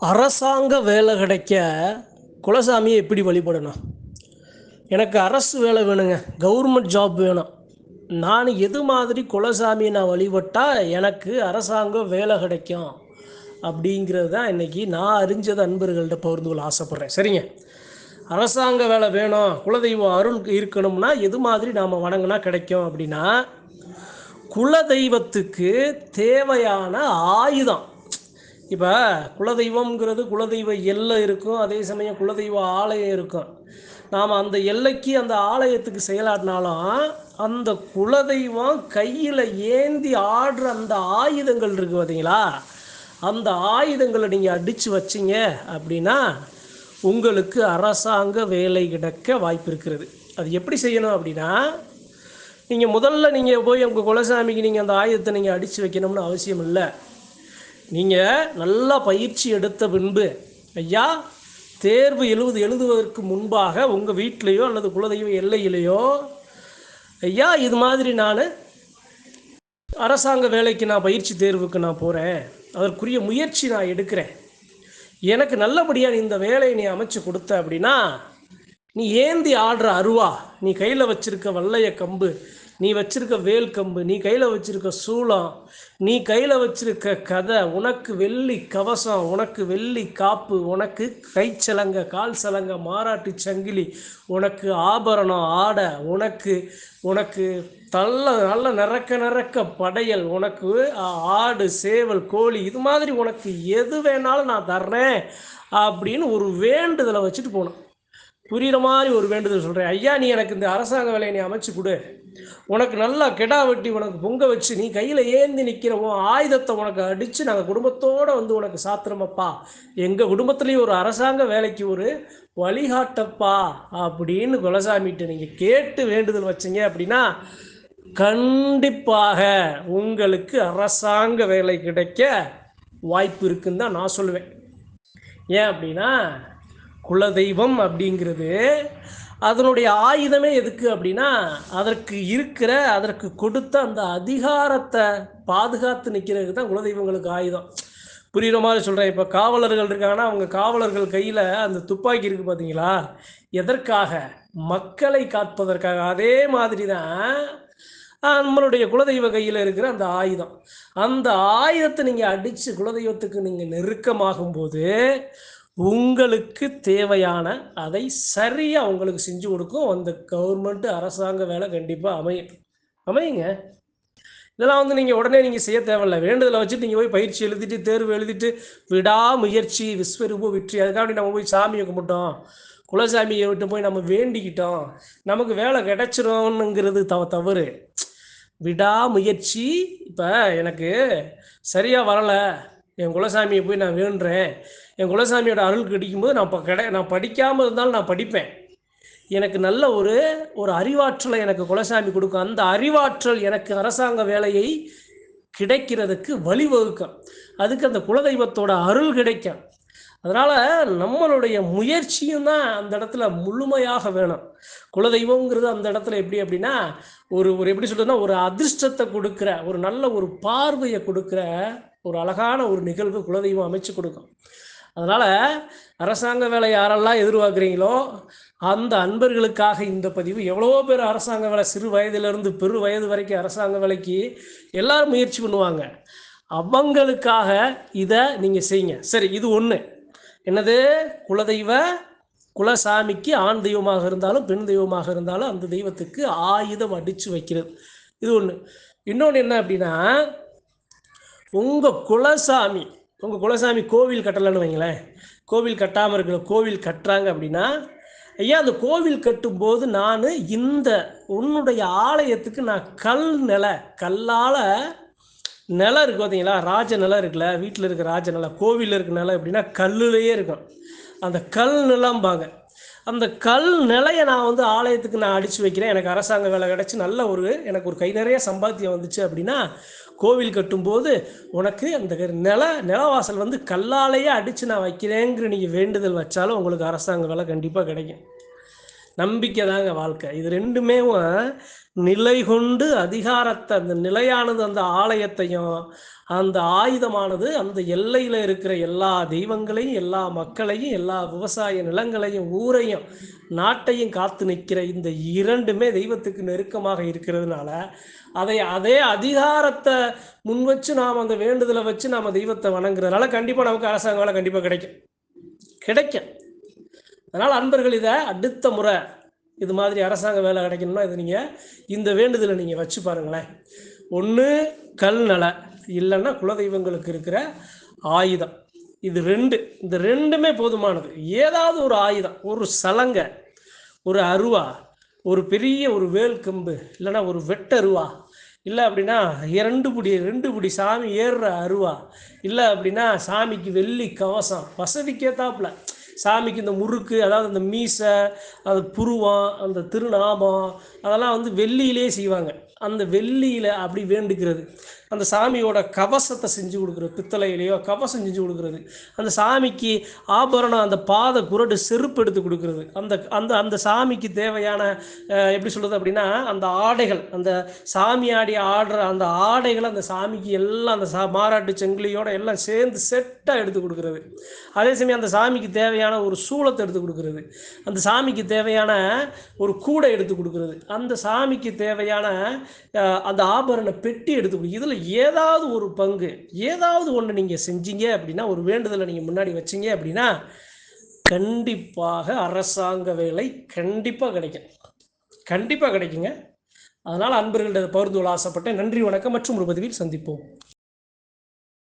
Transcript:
அரசாங்க வேலை கிடைக்க குலசாமியை எப்படி வழிபடணும்? எனக்கு அரசு வேலை வேணுங்க கவர்மெண்ட் ஜாப் வேணும். நான் எது மாதிரி குலசாமியை நான் வழிபட்டால் எனக்கு அரசாங்கம் வேலை கிடைக்கும் அப்படிங்கிறது தான் இன்றைக்கி நான் அறிஞ்சது அன்பர்கள்ட்ட பகிர்ந்து கொள்ள ஆசைப்பட்றேன். சரிங்க? அரசாங்க வேலை வேணும் குலதெய்வம் அருள் இருக்கணும்னா எது மாதிரி நாம் வணங்கினா கிடைக்கும் அப்படின்னா குலதெய்வத்துக்கு தேவையான ஆயுதம். இப்போ குலதெய்வம்ங்கிறது குலதெய்வ எல்லை இருக்கும். அதே சமயம் குலதெய்வ ஆலயம் இருக்கும். நாம் அந்த எல்லைக்கு அந்த ஆலயத்துக்கு செயலாடினாலும் அந்த குலதெய்வம் கையில் ஏந்தி ஆடுற அந்த ஆயுதங்கள் இருக்குது பார்த்தீங்களா அந்த ஆயுதங்களை நீங்கள் அடித்து வச்சிங்க அப்படின்னா உங்களுக்கு அரசாங்க வேலை கிடைக்க வாய்ப்பு இருக்கிறது. அது எப்படி செய்யணும் அப்படின்னா நீங்கள் முதல்ல நீங்கள் போய் உங்கள் குலசாமிக்கு நீங்கள் அந்த ஆயுதத்தை நீங்கள் அடித்து வைக்கணும்னு அவசியம் இல்லை. நீங்கள் நல்லா பயிற்சி எடுத்த பின்பு ஐயா தேர்வு எழுவது எழுதுவதற்கு முன்பாக உங்கள் வீட்டிலையோ அல்லது குலதெய்வ எல்லையிலையோ ஐயா இது மாதிரி நான் அரசாங்க வேலைக்கு நான் பயிற்சி தேர்வுக்கு நான் போகிறேன் அதற்குரிய முயற்சி நான் எடுக்கிறேன். எனக்கு நல்லபடியாக நீ இந்த வேலையை நீ அமைச்சு கொடுத்த அப்படின்னா நீ ஏந்தி ஆடுற அருவா நீ கையில் வச்சிருக்க வல்லைய கம்பு நீ வச்சிருக்க வேல் கம்பு நீ கையில் வச்சிருக்க சூளம் நீ கையில் வச்சிருக்க கதை உனக்கு வெள்ளி கவசம் உனக்கு வெள்ளி காப்பு உனக்கு கைச்சலங்க கால் சலங்க மாறாட்டு சங்கிலி உனக்கு ஆபரணம் ஆடை உனக்கு உனக்கு தள்ள நல்ல நிறக்க நிறக்க படையல் உனக்கு ஆடு சேவல் கோழி இது மாதிரி உனக்கு எது வேணாலும் நான் தர்றேன் அப்படின்னு ஒரு வேண்டுதலை வச்சுட்டு போனேன் புரிகிற மாதிரி ஒரு வேண்டுதல் சொல்கிறேன் ஐயா நீ எனக்கு இந்த அரசாங்க வேலையை நீ அமைச்சு கொடு. உனக்கு நல்லா கெடா வெட்டி உனக்கு பொங்க வச்சு நீ கையில் ஏந்தி நிற்கிறவோ ஆயுதத்தை உனக்கு அடித்து நாங்கள் குடும்பத்தோடு வந்து உனக்கு சாத்திரமப்பா. எங்கள் குடும்பத்துலேயும் ஒரு அரசாங்க வேலைக்கு ஒரு வழிகாட்டப்பா அப்படின்னு குலசாமிட்டு நீங்கள் கேட்டு வேண்டுதல் வச்சீங்க அப்படின்னா கண்டிப்பாக உங்களுக்கு அரசாங்க வேலை கிடைக்க வாய்ப்பு இருக்குன்னு தான் நான் சொல்லுவேன். ஏன் அப்படின்னா குலதெய்வம் அப்படிங்கிறது அதனுடைய ஆயுதமே எதுக்கு அப்படின்னா அதற்கு இருக்கிற அதற்கு கொடுத்த அந்த அதிகாரத்தை பாதுகாத்து நிற்கிறதுக்கு தான் குலதெய்வங்களுக்கு ஆயுதம். புரியுற மாதிரி சொல்கிறேன் இப்போ காவலர்கள் இருக்காங்கன்னா அவங்க காவலர்கள் கையில் அந்த துப்பாக்கி இருக்குது பார்த்தீங்களா எதற்காக? மக்களை காப்பதற்காக. அதே மாதிரி தான் நம்மளுடைய குலதெய்வ கையில் இருக்கிற அந்த ஆயுதம். அந்த ஆயுதத்தை நீங்கள் அடித்து குலதெய்வத்துக்கு நீங்கள் நெருக்கமாகும்போது உங்களுக்கு தேவையான அதை சரியாக உங்களுக்கு செஞ்சு கொடுக்கும். அந்த கவர்மெண்ட்டு அரசாங்க வேலை கண்டிப்பாக அமையும். அமையுங்க. இதெல்லாம் வந்து நீங்கள் உடனே நீங்கள் செய்ய தேவையில்ல. வேண்டுதலை வச்சுட்டு நீங்கள் போய் பயிற்சி எழுதிட்டு தேர்வு எழுதிட்டு விடாமுயற்சி விஸ்வரூப வெற்றி. அதுக்காக நம்ம போய் சாமியை கும்பிட்டோம். குலசாமியை விட்டு போய் நம்ம வேண்டிக்கிட்டோம். நமக்கு வேலை கிடைச்சிரும்னுங்கிறது தவ தவறு. விடாமுயற்சி இப்போ எனக்கு சரியாக வரலை. என் குலசாமியை போய் நான் வேண்டுறேன் என் குலசாமியோட அருள் கிடைக்கும்போது நான் இப்போ கிடை நான் படிக்காமல் இருந்தாலும் நான் படிப்பேன். எனக்கு நல்ல ஒரு ஒரு அறிவாற்றலை எனக்கு குலசாமி கொடுக்கும். அந்த அறிவாற்றல் எனக்கு அரசாங்க வேலையை கிடைக்கிறதுக்கு வழிவகுக்கும். அதுக்கு அந்த குலதெய்வத்தோட அருள் கிடைக்கும். அதனால் நம்மளுடைய முயற்சியும் தான் அந்த இடத்துல முழுமையாக வேணும். குலதெய்வங்கிறது அந்த இடத்துல எப்படி அப்படின்னா ஒரு ஒரு எப்படி சொல்றதுன்னா ஒரு அதிர்ஷ்டத்தை கொடுக்குற ஒரு நல்ல ஒரு பார்வையை கொடுக்குற ஒரு அழகான ஒரு நிகழ்வு குலதெய்வம் அமைச்சு கொடுக்கும். அதனால் அரசாங்க வேலை யாரெல்லாம் எதிர்பார்க்குறீங்களோ அந்த அன்பர்களுக்காக இந்த பதிவு எவ்வளோ பேர் அரசாங்க வேலை சிறு வயதிலிருந்து பெரு வயது வரைக்கும் அரசாங்க வேலைக்கு எல்லாரும் முயற்சி பண்ணுவாங்க. அவங்களுக்காக இதை நீங்கள் செய்யுங்க. சரி இது ஒன்று என்னது? குலதெய்வ குலசாமிக்கு ஆண் தெய்வமாக இருந்தாலும் பெண் தெய்வமாக இருந்தாலும் அந்த தெய்வத்துக்கு ஆயுதம் அடித்து வைக்கிறது. இது ஒன்று இன்னொன்று என்ன அப்படின்னா உங்கள் குலசாமி உங்கள் குலசாமி கோவில் கட்டலைன்னு வைங்களேன். கோவில் கட்டாமல் இருக்கிற கோவில் கட்டுறாங்க அப்படின்னா ஐயா அந்த கோவில் கட்டும்போது நான் இந்த உன்னுடைய ஆலயத்துக்கு நான் கல் நில கல்லால் நிலம் இருக்குது பார்த்தீங்களா ராஜ நிலம் இருக்குல்ல வீட்டில் இருக்க ராஜ நிலம் கோவிலில் இருக்க நிலம் எப்படின்னா கல்லுலேயே இருக்கும். அந்த கல் நிலம்பாங்க. அந்த கல் நிலையை நான் வந்து ஆலயத்துக்கு நான் அடித்து வைக்கிறேன். எனக்கு அரசாங்க வேலை கிடச்சி நல்ல ஒரு எனக்கு ஒரு கை நிறைய சம்பாத்தியம் வந்துச்சு அப்படின்னா கோவில் கட்டும்போது உனக்கு அந்த நில நிலவாசல் வந்து கல்லாலேயே அடித்து நான் வைக்கிறேங்கிற நீங்கள் வேண்டுதல் வச்சாலும் உங்களுக்கு அரசாங்க வேலை கண்டிப்பாக கிடைக்கும். நம்பிக்கை தாங்க வாழ்க்கை. இது ரெண்டுமே நிலை கொண்டு அதிகாரத்தை அந்த நிலையானது அந்த ஆலயத்தையும் அந்த ஆயுதமானது அந்த எல்லையில் இருக்கிற எல்லா தெய்வங்களையும் எல்லா மக்களையும் எல்லா விவசாய நிலங்களையும் ஊரையும் நாட்டையும் காத்து நிற்கிற இந்த இரண்டுமே தெய்வத்துக்கு நெருக்கமாக இருக்கிறதுனால அதை அதே அதிகாரத்தை முன் வச்சு நாம் அந்த வேண்டுதலை வச்சு நாம் தெய்வத்தை வணங்குறதுனால கண்டிப்பாக நமக்கு அரசாங்க வேலை கண்டிப்பாக கிடைக்கும். கிடைக்கும். அதனால் அன்பர்கள் இதை அடுத்த முறை இது மாதிரி அரசாங்க வேலை கிடைக்கணும்னா இது நீங்கள் இந்த வேண்டுதலை நீங்கள் வச்சு பாருங்களேன். ஒன்று கல் நலை இல்லைன்னா குலதெய்வங்களுக்கு இருக்கிற ஆயுதம். இது ரெண்டு. இந்த ரெண்டுமே போதுமானது. ஏதாவது ஒரு ஆயுதம் ஒரு சலங்கை ஒரு அருவா ஒரு பெரிய ஒரு வேல் கம்பு இல்லைன்னா ஒரு வெட்டருவா இல்லை அப்படின்னா இரண்டு புடி ரெண்டு புடி சாமி ஏறுற அருவா இல்லை அப்படின்னா சாமிக்கு வெள்ளி கவசம் வசதிக்கேத்தாப்புல. சாமிக்கு இந்த முறுக்கு அதாவது அந்த மீசை அது புருவம் அந்த திருநாமம் அதெல்லாம் வந்து வெள்ளியிலே செய்வாங்க. அந்த வெள்ளியில் அப்படி வேண்டுக்கிறது அந்த சாமியோட கவசத்தை செஞ்சு கொடுக்குறது பித்தளையிலையோ கவசம் செஞ்சு கொடுக்குறது. அந்த சாமிக்கு ஆபரணம் அந்த பாத குரடு செருப்பு எடுத்து கொடுக்குறது. அந்த அந்த அந்த சாமிக்கு தேவையான எப்படி சொல்கிறது அப்படின்னா அந்த ஆடைகள் அந்த சாமி ஆடி ஆடுற அந்த ஆடைகளை அந்த சாமிக்கு எல்லாம் அந்த சா மாறாட்டு செங்கிலியோட எல்லாம் சேர்ந்து செட்டாக எடுத்து கொடுக்குறது. அதே சமயம் அந்த சாமிக்கு தேவையான ஒரு சூளத்தை எடுத்து கொடுக்குறது. அந்த சாமிக்கு தேவையான ஒரு கூடை எடுத்து கொடுக்குறது. அந்த சாமிக்கு தேவையான அந்த ஆபரண பெட்டி எடுத்து கொடு. இதில் ஏதாவது ஒரு பங்கு ஏதாவது ஒன்று நீங்கள் செஞ்சீங்க அப்படின்னா ஒரு வேண்டுதலை நீங்கள் முன்னாடி வச்சீங்க அப்படின்னா கண்டிப்பாக அரசாங்க வேலை கண்டிப்பாக கிடைக்கும். கண்டிப்பாக கிடைக்குங்க. அதனால் அன்பர்கள்ட்ட பகிர்ந்து கொள்ள ஆசைப்பட்டேன். நன்றி வணக்கம் மற்றும் ஒரு பதிவில் சந்திப்போம்.